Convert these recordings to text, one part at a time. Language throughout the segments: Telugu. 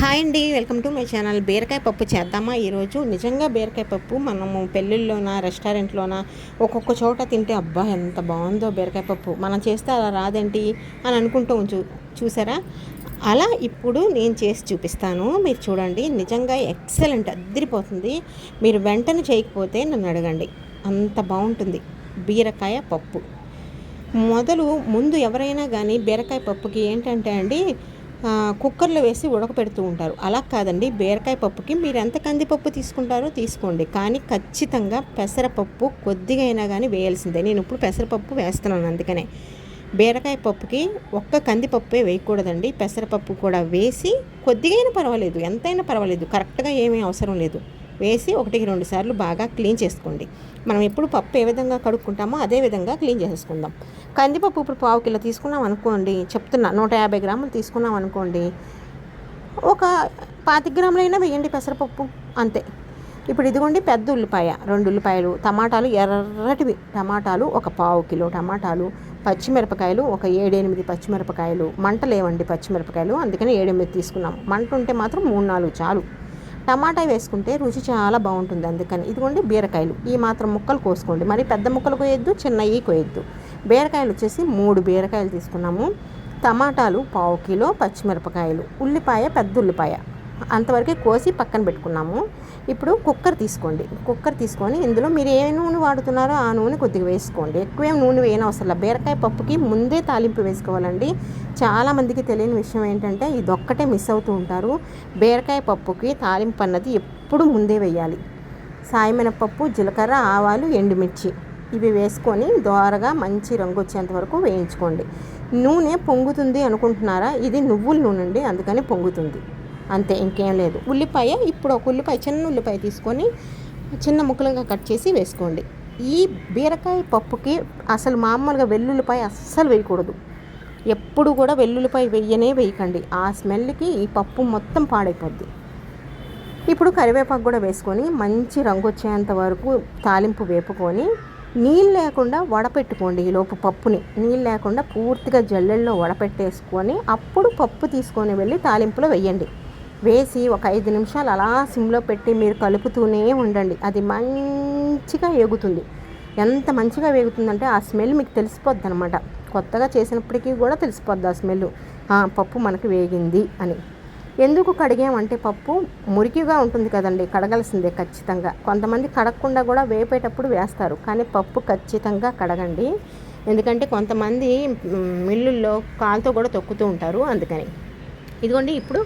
హాయ్ అండి వెల్కమ్ టు మై ఛానల్. బీరకాయ పప్పు చేద్దామా? ఈరోజు నిజంగా బీరకాయ పప్పు మనము పెళ్ళిళ్ళలోన రెస్టారెంట్లోన ఒక్కొక్క చోట తింటే అబ్బా ఎంత బాగుందో బీరకాయ పప్పు. మనం చేస్తే అలా రాదేంటి అని అనుకుంటూ చూ చూసారా? అలా ఇప్పుడు నేను చేసి చూపిస్తాను. మీరు చూడండి నిజంగా ఎక్సలెంట్ అద్దరిపోతుంది. మీరు వెంటనే చేయకపోతే నన్ను అడగండి. అంత బాగుంటుంది బీరకాయ పప్పు. మొదలు ముందు ఎవరైనా కానీ బీరకాయ పప్పుకి ఏంటంటే అండి కుక్కర్లో వేసి ఉడకపెడుతూ ఉంటారు. అలా కాదండి బీరకాయ పప్పుకి మీరు ఎంత కందిపప్పు తీసుకుంటారో తీసుకోండి. కానీ ఖచ్చితంగా పెసరపప్పు కొద్దిగా అయినా కానీ వేయాల్సిందే. నేను ఇప్పుడు పెసరపప్పు వేస్తున్నాను అందుకనే. బీరకాయ పప్పుకి ఒక్క కందిపప్పే వేయకూడదండి. పెసరపప్పు కూడా వేసి కొద్దిగా అయినా పర్వాలేదు. ఎంతైనా పర్వాలేదు. కరెక్ట్గా ఏమీ అవసరం లేదు. వేసి ఒకటికి రెండు సార్లు బాగా క్లీన్ చేసుకోండి. మనం ఎప్పుడు పప్పు ఏ విధంగా కడుక్కుంటామో అదే విధంగా క్లీన్ చేసేసుకుందాం. కందిపప్పు ఇప్పుడు పావు కిలో తీసుకున్నాం అనుకోండి చెప్తున్నా నూట యాభై గ్రాములు తీసుకున్నాం అనుకోండి ఒక పాతి గ్రాములైనా వేయండి పెసరపప్పు అంతే. ఇప్పుడు ఇదిగోండి పెద్ద ఉల్లిపాయ రెండు ఉల్లిపాయలు టమాటాలు ఎర్రటివి టమాటాలు ఒక పావు కిలో టమాటాలు పచ్చిమిరపకాయలు ఒక ఏడెనిమిది పచ్చిమిరపకాయలు మంట లేవండి పచ్చిమిరపకాయలు అందుకని ఏడెనిమిది తీసుకున్నాం. మంట ఉంటే మాత్రం మూడు నాలుగు చాలు. టమాటా వేసుకుంటే రుచి చాలా బాగుంటుంది అందుకని. ఇదిగోండి బీరకాయలు. ఈ మాత్రం ముక్కలు కోసుకోండి. మరి పెద్ద ముక్కలు కోయొద్దు చిన్నవి కోయొద్దు. బీరకాయలు వచ్చేసి మూడు బీరకాయలు తీసుకున్నాము. టమాటాలు పావు కిలో పచ్చిమిరపకాయలు. ఉల్లిపాయ పెద్ద ఉల్లిపాయ. అంతవరకే కోసి పక్కన పెట్టుకున్నాము. ఇప్పుడు కుక్కర్ తీసుకోండి. కుక్కర్ తీసుకొని ఇందులో మీరు ఏ నూనె వాడుతున్నారో ఆ నూనె కొద్దిగా వేసుకోండి. ఎక్కువేం నూనె వేయనవసరం బీరకాయ పప్పుకి ముందే తాలింపు వేసుకోవాలండి. చాలామందికి తెలియని విషయం ఏంటంటే ఇదొక్కటే మిస్ అవుతూ ఉంటారు. బీరకాయ పప్పుకి తాలింపు అన్నది ఎప్పుడు ముందే వేయాలి. సాయమినపప్పు జీలకర్ర ఆవాలు ఎండుమిర్చి ఇవి వేసుకొని దోరగా మంచి రంగు వచ్చేంత వరకు వేయించుకోండి. నూనె పొంగుతుంది అనుకుంటున్నారా? ఇది నువ్వుల నూనె అండి. అందుకని పొంగుతుంది. అంతే ఇంకేం లేదు. ఉల్లిపాయ ఇప్పుడు ఒక ఉల్లిపాయ చిన్న ఉల్లిపాయ తీసుకొని చిన్న ముక్కలుగా కట్ చేసి వేసుకోండి. ఈ బీరకాయ పప్పుకి అసలు మామూలుగా వెల్లుల్లిపాయ అస్సలు వేయకూడదు. ఎప్పుడు కూడా వెల్లుల్లిపాయ వెయ్యనే వేయకండి. ఆ స్మెల్కి ఈ పప్పు మొత్తం పాడైపోద్ది. ఇప్పుడు కరివేపాకు కూడా వేసుకొని మంచి రంగు వచ్చేంత వరకు తాలింపు వేపుకొని నీళ్ళు లేకుండా వడపెట్టుకోండి ఈ లోపు పప్పుని. నీళ్ళు లేకుండా పూర్తిగా జల్లెల్లో వడపెట్టేసుకొని అప్పుడు పప్పు తీసుకొని వెళ్ళి తాలింపులో వేయండి. వేసి ఒక ఐదు నిమిషాలు అలా సిమ్లో పెట్టి మీరు కలుపుతూనే ఉండండి. అది మంచిగా వేగుతుంది. ఎంత మంచిగా వేగుతుందంటే ఆ స్మెల్ మీకు తెలిసిపోద్ది అనమాట కొత్తగా చేసినప్పటికీ కూడా తెలిసిపోద్ది ఆ స్మెల్. పప్పు మనకి వేగింది అని. ఎందుకు కడిగామంటే పప్పు మురికిగా ఉంటుంది కదండి కడగాల్సిందే ఖచ్చితంగా. కొంతమంది కడగకుండా కూడా వేపేటప్పుడు వేస్తారు. కానీ పప్పు ఖచ్చితంగా కడగండి. ఎందుకంటే కొంతమంది మిల్లుల్లో కాలుతో కూడా తొక్కుతూ ఉంటారు అందుకని. ఇదిగోండి ఇప్పుడు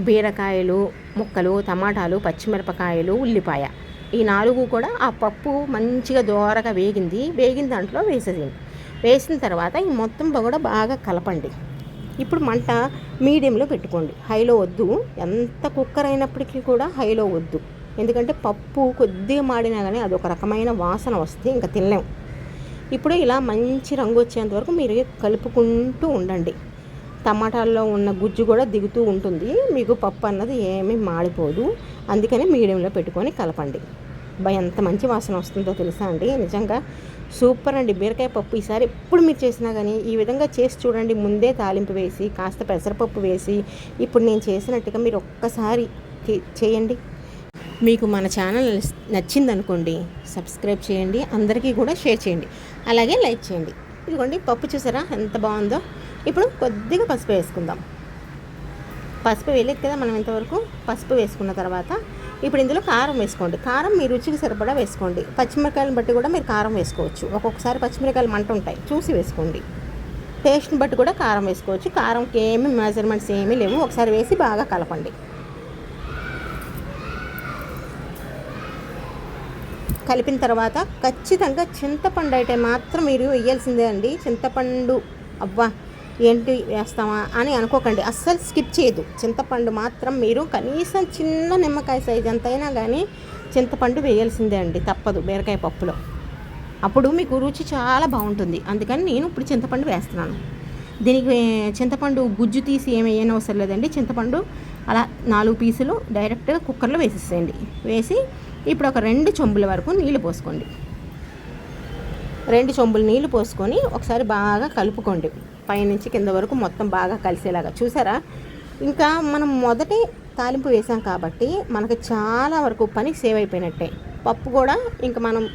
బీరకాయలు ముక్కలు టమాటాలు పచ్చిమిరపకాయలు ఉల్లిపాయ. ఈ నాలుగు కూడా ఆ పప్పు మంచిగా దోరగా వేగింది. వేగిన దాంట్లో వేసేది వేసిన తర్వాత ఈ మొత్తం కూడా బాగా కలపండి. ఇప్పుడు మంట మీడియంలో పెట్టుకోండి. హైలో వద్దు. ఎంత కుక్కర్ అయినప్పటికీ కూడా హైలో వద్దు. ఎందుకంటే పప్పు కొద్దిగా మాడినా కానీ అది ఒక రకమైన వాసన వస్తే ఇంకా తినలేం. ఇప్పుడు ఇలా మంచి రంగు వచ్చేంత వరకు మీరు కలుపుకుంటూ ఉండండి. టమాటాల్లో ఉన్న గుజ్జు కూడా దిగుతూ ఉంటుంది. మీకు పప్పు అన్నది ఏమీ మాడిపోదు. అందుకని మీడియంలో పెట్టుకొని కలపండి. బా ఎంత మంచి వాసన వస్తుందో తెలుసా అండి? నిజంగా సూపర్ అండి. బీరకాయ పప్పు ఈసారి ఎప్పుడు మీరు చేసినా కానీ ఈ విధంగా చేసి చూడండి. ముందే తాలింపు వేసి కాస్త పెసరపప్పు వేసి ఇప్పుడు నేను చేసినట్టుగా మీరు ఒక్కసారి చేయండి. మీకు మన ఛానల్ నచ్చిందనుకోండి సబ్స్క్రైబ్ చేయండి. అందరికీ కూడా షేర్ చేయండి. అలాగే లైక్ చేయండి. ఇదిగోండి పప్పు చూసారా? ఎంత బాగుందో? ఇప్పుడు కొద్దిగా పసుపు వేసుకుందాం. పసుపు వేయలేదు కదా మనం ఇంతవరకు? పసుపు వేసుకున్న తర్వాత ఇప్పుడు ఇందులో కారం వేసుకోండి. కారం మీ రుచికి సరిపడా వేసుకోండి. పచ్చిమిరకాయలను బట్టి కూడా మీరు కారం వేసుకోవచ్చు. ఒక్కొక్కసారి పచ్చిమిరకాయలు మంట ఉంటాయి. చూసి వేసుకోండి. టేస్ట్ని బట్టి కూడా కారం వేసుకోవచ్చు. కారంకి ఏమి మెజర్మెంట్స్ ఏమీ లేవు. ఒకసారి వేసి బాగా కలపండి. కలిపిన తర్వాత ఖచ్చితంగా చింతపండు అయితే మాత్రం మీరు వేయాల్సిందే అండి. చింతపండు అవ్వా ఏంటి వేస్తామా అని అనుకోకండి. అస్సలు స్కిప్ చేయదు. చింతపండు మాత్రం మీరు కనీసం చిన్న నిమ్మకాయ సైజ్ ఎంతైనా కానీ చింతపండు వేయాల్సిందే అండి. తప్పదు. బీరకాయ పప్పులో. అప్పుడు మీకు రుచి చాలా బాగుంటుంది. అందుకని నేను ఇప్పుడు చింతపండు వేస్తున్నాను. దీనికి చింతపండు గుజ్జు తీసి ఏమి అవసరం లేదండి. చింతపండు అలా నాలుగు పీసులు డైరెక్ట్గా కుక్కర్లో వేసేసేయండి. వేసి ఇప్పుడు ఒక రెండు చెంబుల వరకు నీళ్ళు పోసుకోండి. రెండు చెంబులు నీళ్ళు పోసుకొని ఒకసారి బాగా కలుపుకోండి. పైనుంచి కింద వరకు మొత్తం బాగా కలిసేలాగా. చూసారా? ఇంకా మనం మొదటి తాలింపు వేసాం కాబట్టి మనకు చాలా వరకు పని సేవ్ అయిపోయినట్టే. పప్పు కూడా ఇంకా మనం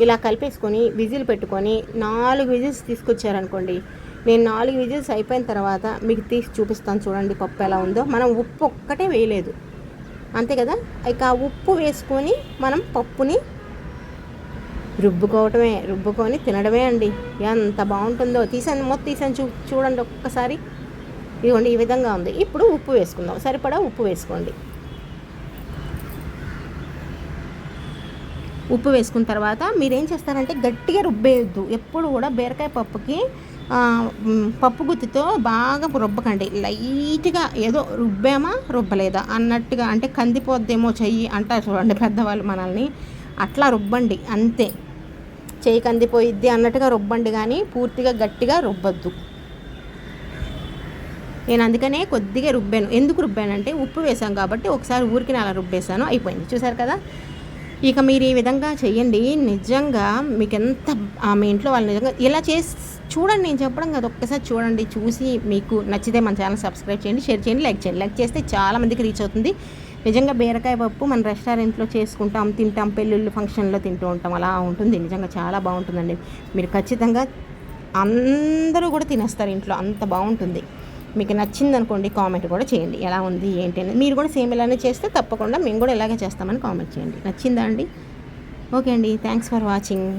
ఇలా కలిపేసుకొని విజిల్ పెట్టుకొని నాలుగు విజిల్స్ తీసుకొచ్చారనుకోండి. నేను నాలుగు విజిల్స్ అయిపోయిన తర్వాత మీకు తీసి చూపిస్తాను చూడండి పప్పు ఎలా ఉందో. మనం ఉప్పు ఒక్కటే వేయలేదు. అంతే కదా? ఇక ఆ ఉప్పు వేసుకొని మనం పప్పుని రుబ్బుకోవటమే రుబ్బుకొని తినడమే అండి. ఎంత బాగుంటుందో. తీసాను మొత్తం తీసాను చూ చూడండి ఒక్కసారి. ఇదిగోండి ఈ విధంగా ఉంది. ఇప్పుడు ఉప్పు వేసుకుందాం. సరిపడా ఉప్పు వేసుకోండి. ఉప్పు వేసుకున్న తర్వాత మీరేం చేస్తారంటే గట్టిగా రుబ్బేయద్దు. ఎప్పుడు కూడా బీరకాయ పప్పుకి పప్పు గుత్తితో బాగా రుబ్బకండి. లైట్గా ఏదో రుబ్బామా రుబ్బలేదా అన్నట్టుగా. అంటే కందిపోద్దేమో చెయ్యి అంటారు చూడండి పెద్దవాళ్ళు మనల్ని. అట్లా రుబ్బండి. అంతే. చేయి కందిపోయిద్ది అన్నట్టుగా రుబ్బండి కానీ పూర్తిగా గట్టిగా రుబ్బద్దు. నేను అందుకనే కొద్దిగా రుబ్బాను. ఎందుకు రుబ్బానంటే ఉప్పు వేసాం కాబట్టి ఒకసారి ఊరికి అలా రుబ్బేశాను. అయిపోయింది. చూసారు కదా? ఇక మీరు ఈ విధంగా చెయ్యండి. నిజంగా మీకు ఎంత మీ ఇంట్లో వాళ్ళు నిజంగా ఇలా చేసి చూడండి. నేను చెప్పడం కదా. ఒక్కసారి చూడండి. చూసి మీకు నచ్చితే మన ఛానల్ సబ్స్క్రైబ్ చేయండి షేర్ చేయండి లైక్ చేయండి. లైక్ చేస్తే చాలామందికి రీచ్ అవుతుంది. నిజంగా బీరకాయ పప్పు మన రెస్టారెంట్లో చేసుకుంటాం తింటాం పెళ్ళిళ్ళు ఫంక్షన్లో తింటూ ఉంటాం అలా ఉంటుంది. నిజంగా చాలా బాగుంటుందండి. మీరు ఖచ్చితంగా అందరూ కూడా తినేస్తారు ఇంట్లో అంత బాగుంటుంది. మీకు నచ్చింది అనుకోండి కామెంట్ కూడా చేయండి. ఎలా ఉంది ఏంటి అనేది. మీరు కూడా సేమ్ ఇలానే చేస్తే తప్పకుండా మేము కూడా ఇలాగే చేస్తామని కామెంట్ చేయండి. నచ్చిందా అండి? ఓకే అండి. Thanks for watching.